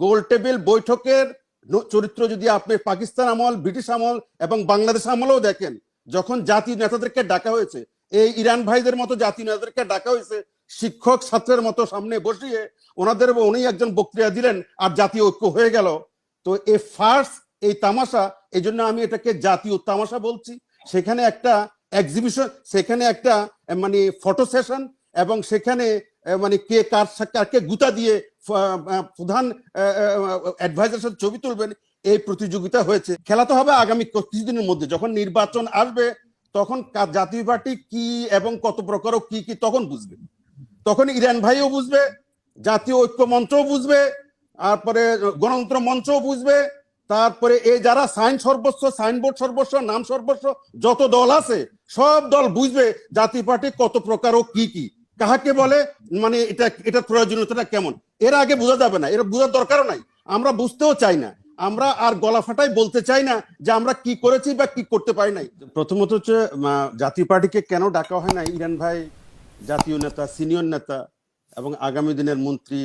গোল table বৈঠকের চরিত্র যদি আপনি পাকিস্তান আমল, ব্রিটিশ আমল এবং বাংলাদেশ আমলেও দেখেন, যখন জাতীয় নেতাদেরকে ডাকা হয়েছে, এই ইরান ভাইদের মতো জাতীয় নেতাদেরকে ডাকা হয়েছে, শিক্ষক ছাত্রের মতো সামনে বসিয়ে ওনাদের উনি একজন বক্তৃতা দিলেন, আর জাতীয় ঐক্য হয়ে গেল। তো এই ফার্স্ট, এই তামাশা এই জন্য আমি এটাকে জাতীয় তামাশা বলছি। সেখানে একটা এক্সিবিশন সেখানে একটা মানে ফটো সেশন এবং সেখানে মানে কে কার কাকে গুতা দিয়ে প্রধান অ্যাডভাইজার সাথে ছবি তুলবেন, এই প্রতিযোগিতা হয়েছে। খেলা তো হবে আগামী কিছুদিনের মধ্যে। যখন নির্বাচন আসবে, তখন জাতীয় পার্টি কি এবং কত প্রকার কি কি তখন বুঝবে। তখন ইরান ভাইও বুঝবে, জাতীয় ঐক্য মঞ্চও বুঝবে, তারপরে গণতন্ত্র মঞ্চও বুঝবে, তারপরে এই যারা সাইন সর্বস্ব, সাইনবোর্ড সর্বস্ব, নাম সর্বস্ব, যত দল আছে, সব দল বুঝবে জাতীয় পার্টি কত প্রকার ও কি কি। কাহাকে বলে মানে এটা এটা প্রয়োজনীয়তাটা কেমন? এর আগে বোঝা যাবে না এর বোঝার দরকারও নাই। আমরা বুঝতেও চাই না। আমরা আর গলা ফাটাই বলতে চাই না যে আমরা কি করেছি বা কি করতে পারি নাই। প্রথমত হচ্ছে জাতীয় পার্টিকে কেন ডাকা হয় না ইরান ভাই জাতীয় নেতা সিনিয়র নেতা এবং আগামী দিনের মন্ত্রী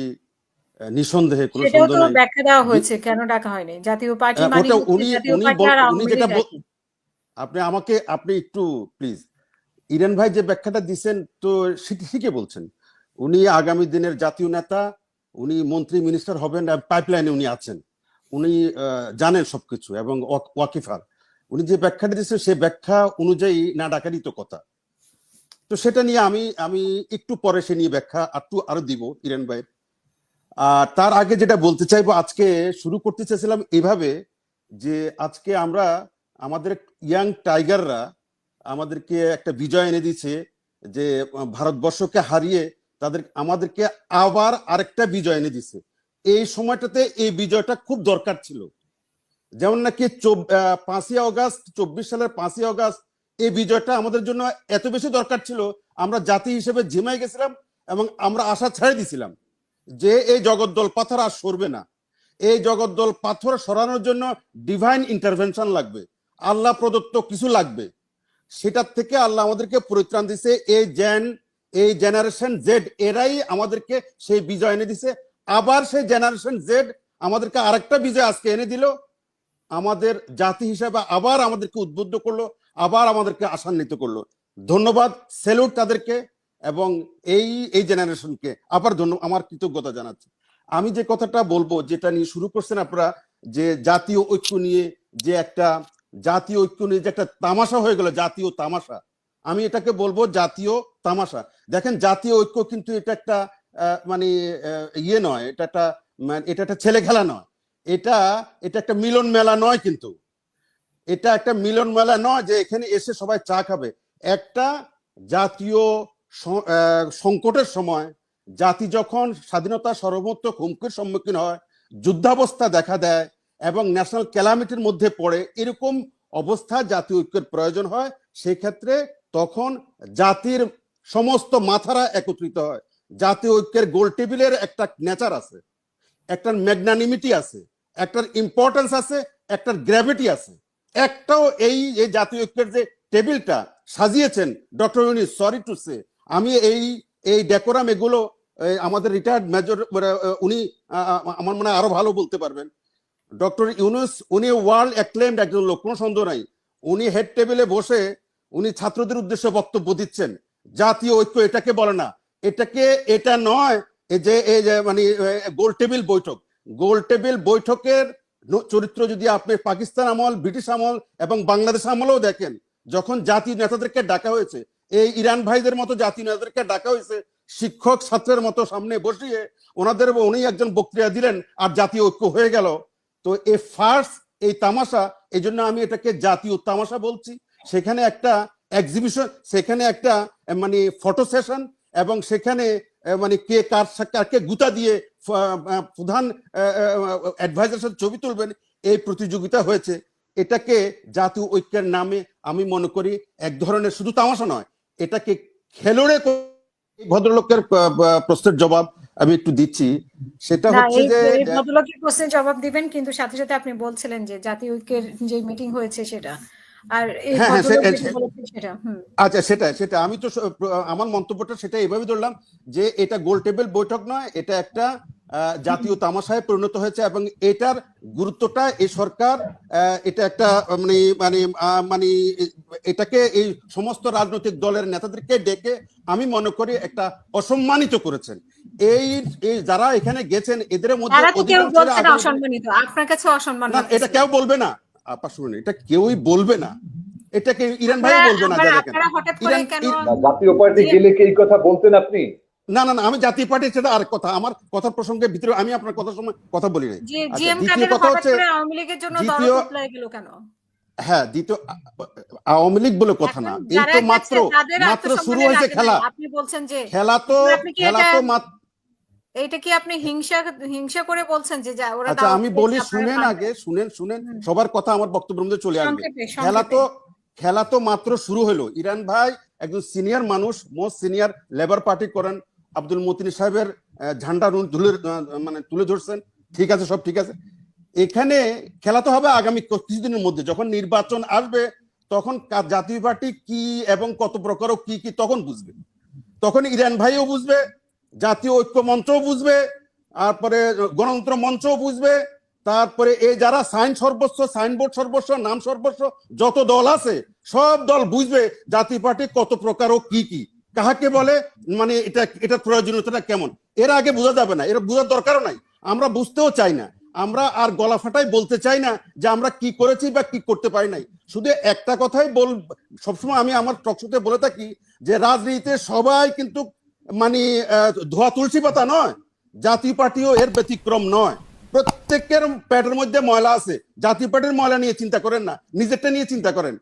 নিঃসন্দেহে কোনো সন্দেহ নাই। ব্যাখ্যা দেওয়া হয়েছে কেন ডাকা হয়নি? জাতীয় পার্টি মানে উনি উনি যেটা আপনি আমাকে আপনি একটু প্লিজ ইরান ভাই যে ব্যাখ্যাটা দিচ্ছেন তো ঠিকই বলছেন। উনি আগামী দিনের জাতীয় নেতা, উনি মন্ত্রী, মিনিস্টার হবেন পাইপলাইনে উনি আছেন। উনি জানেন সবকিছু এবং ওয়াক- ওয়াকিফার। উনি যে ব্যাখ্যাটা দিচ্ছেন সে ব্যাখ্যা অনুযায়ী না ডাকারই তো কথা। তো সেটা নিয়ে আমি আমি একটু পরে সে নিয়ে ব্যাখ্যা একটু আরও দিব ইরান ভাই আর তার আগে যেটা বলতে চাইব, আজকে শুরু করতে চাইছিলাম এভাবে যে আজকে আমরা আমাদের ইয়াং টাইগাররা আমাদেরকে একটা বিজয় এনে দিচ্ছে যে, ভারতবর্ষকে হারিয়ে তাদের, আমাদেরকে আবার আরেকটা বিজয় এনে দিচ্ছে এই সময়টাতে এই বিজয়টা খুব দরকার ছিল। যেমন নাকি পাঁচই অগাস্ট চব্বিশ সালের পাঁচই অগাস্ট এই বিজয়টা আমাদের জন্য এত বেশি দরকার ছিল। আমরা জাতি হিসেবে ঝিমাই গেছিলাম এবং আমরা আশা ছেড়ে দিছিলাম যে এই জগদ্দল পাথর আর সরবে না। এই জগদ্দল পাথর সরানোর জন্য ডিভাইন ইন্টারভেনশন লাগবে। আল্লাহ প্রদত্ত কিছু লাগবে। সেটার থেকে আল্লাহ আমাদেরকে পরিত্রাণ দিছে। এই জেন এই জেনারেশন জেড, এরাই আমাদেরকে সেই বিজয় এনে দিছে। আবার সেই জেনারেশন জেড আমাদেরকে আরেকটা বিজয় আজকে এনে দিল। আমাদের জাতি হিসাবে আবার আমাদেরকে উদ্বুদ্ধ করল, আবার আমাদেরকে আশান্বিত করল। ধন্যবাদ, সেলুট তাদেরকে এবং এই এই জেনারেশনকে। আবার ধন্য, আমার কৃতজ্ঞতা জানাচ্ছি। আমি যে কথাটা বলব, যেটা নিয়ে শুরু করছেন আপনারা, যে জাতীয় ঐক্য নিয়ে যে একটা জাতীয় ঐক্য নিয়ে যে একটা তামাশা হয়ে গেল, জাতীয় তামাশা। আমি এটাকে বলব জাতীয় তামাশা। দেখেন, জাতীয় ঐক্য কিন্তু এটা একটা মানে ইয়ে নয়, এটা একটা মানে এটা একটা ছেলে খেলা নয়। এটা এটা একটা মিলন মেলা নয় কিন্তু। এটা একটা মিলন মেলা নয় যে এখানে এসে সবাই চা খাবে। একটা জাতীয় সংকটের সময় জাতি যখন স্বাধীনতা সর্বত্র হুমকির সম্মুখীন হয়, যুদ্ধাবস্থা দেখা দেয় এবং ন্যাশনাল ক্যালামিটির মধ্যে পড়ে এরকম অবস্থা জাতীয় ঐক্যের প্রয়োজন হয় সেই ক্ষেত্রে তখন জাতির সমস্ত মাথারা একত্রিত হয়। জাতীয় ঐক্যের গোল টেবিলের একটা নেচার আছে একটা ম্যাগনানিমিটি আছে, একটার ইম্পর্টেন্স আছে, একটার গ্র্যাভিটি আছে। একটাও এই এই জাতীয় ঐক্যের যে টেবিলটা সাজিয়েছেন doctor Yunus sorry to say আমি এই এই ডেকোরাম এগুলো আমাদের রিটায়ার্ড মেজর উনি আমার মনে হয় আরও ভালো বলতে পারবেন। ডক্টর ইউনুস, উনি ওয়ার্ল্ড অ্যাক্লেমড একজন লোক, কোনো সন্দেহ নাই। উনি হেড টেবিলে বসে উনি ছাত্রদের উদ্দেশ্যে বক্তব্য দিচ্ছেন। জাতীয় ঐক্য এটাকে বলে না। এটাকে, এটা নয় যে এই যে মানে গোল টেবিল বৈঠক। গোল টেবিল বৈঠকের চরিত্র যদি আপনি পাকিস্তান আমল, ব্রিটিশ আমল এবং বাংলাদেশ আমলেও দেখেন, যখন জাতীয় নেতাদেরকে ডাকা হয়েছে, এই ইরান ভাইদের মতো জাতীয় নেতাদেরকে ডাকা হয়েছে, শিক্ষক ছাত্রের মতো সামনে বসিয়ে ওনাদের, উনি একজন বক্তৃতা দিলেন, আর জাতীয় ঐক্য হয়ে গেল। তো এ ফার্স্ট এই তামাশা, এই জন্য আমি এটাকে জাতীয় তামাশা বলছি। সেখানে একটা এক্সিবিশন সেখানে একটা মানে ফটো সেশন এবং সেখানে মানে কে কার কাকে গুতা দিয়ে প্রধান অ্যাডভাইজার ছবি তুলবেন, এই প্রতিযোগিতা হয়েছে। এটাকে জাতীয় ঐক্যের নামে আমি মনে করি এক ধরনের শুধু তামাশা নয়, এটাকে খেলোড়ে ভদ্রলোকের প্রশ্নের জবাব আমি একটু দিচ্ছি। সেটা হচ্ছে যে ভদ্রলোকের প্রশ্নের জবাব দিবেন কিন্তু সাথে সাথে আপনি বলছিলেন যে জাতীয় ঐক্যের যে মিটিং হয়েছে সেটা। আর হ্যাঁ, হ্যাঁ, আচ্ছা সেটা সেটা আমি তো আমার মন্তব্যটা সেটা এভাবে ধরলাম যে এটা গোল টেবিল বৈঠক নয় এটা একটা জাতীয় তামাশায় পরিণত হয়েছে এবং এটার গুরুত্বটা এই সরকার এটা একটা মানে মানে আহ, মানে এটাকে এই সমস্ত রাজনৈতিক দলের নেতাদেরকে ডেকে আমি মনে করি একটা অসম্মানিত করেছেন। এই এই যারা এখানে গেছেন এদের মধ্যে আপনার কাছে অসম্মান এটা কেউ বলবে না। আপা শুনুন এটা কেউই বলবে না। এটাকে ইরান ভাই বলবে ইরান- না, জাতীয় পার্টি গেলে কি এই কথা বলতেন আপনি? না না না আমি জাতীয় পার্টি সেটা আরেক কথা আমার কথার প্রসঙ্গে ভিতরে আমি আপনার কথার সময় কথা বলি নাই। আচ্ছা, জিএম দ্বিতীয় কথা হচ্ছে দ্বিতীয়- হ্যাঁ দ্বিতীয় আওয়ামী লীগ বলে কথা না। এই তো মাত্র মাত্র শুরু হয়েছে খেলা। আপনি বলছেন যে খেলা তো খেলা এটা- তো মাত্র এইটা কি আপনি হিংসা হিংসা করে বলছেন যে যা ওরা আচ্ছা আমি বলি শুনেন আগে শুনেন শুনেন সবার কথা আমার বক্তব্যের মধ্যে চলে আসবে। খেলা তো খেলা তো মাত্র শুরু হলো। ইরান ভাই একজন সিনিয়র মানুষ মোস্ট সিনিয়র লেবার পার্টি করেন আব্দুল মতিন সাহেবের ঝান্ডা তুলে মানে তুলে ধরছেন। ঠিক আছে, সব ঠিক আছে। এখানে খেলা তো হবে আগামী কিছুদিনের মধ্যে। যখন নির্বাচন আসবে, তখন জাতীয় পার্টি কি এবং কত প্রকার কি কি তখন বুঝবে। তখন ইরান ভাইও বুঝবে, জাতীয় ঐক্য মঞ্চও বুঝবে, তারপরে গণতন্ত্র মঞ্চও বুঝবে, তারপরে এই যারা সাইন সর্বস্ব, সাইনবোর্ড সর্বস্ব, নাম সর্বস্ব, যত দল আছে, সব দল বুঝবে জাতীয় পার্টি কত প্রকার ও কি কি। কাহাকে বলে মানে এটা এটা প্রয়োজনীয়তাটা কেমন? এর আগে বোঝা যাবে না, এর বোঝার দরকারও নাই। আমরা বুঝতেও চাই না। আমরা আর গলা ফাটাই বলতে চাই না যে আমরা কি করেছি বা কি করতে পারি নাই। শুধু একটা কথাই বল, সবসময় আমি আমার টকশোতে বলে থাকি যে রাজনীতিতে সবাই কিন্তু মানে ধোয়া তুলসী পাতা নয়। জাতীয় পার্টিও এর ব্যতিক্রম নয়। প্রত্যেকের প্যাটের মধ্যে ময়লা আছে। জাতীয় পার্টির ময়লা নিয়ে চিন্তা করেন না। নিজেরটা নিয়ে চিন্তা করেন।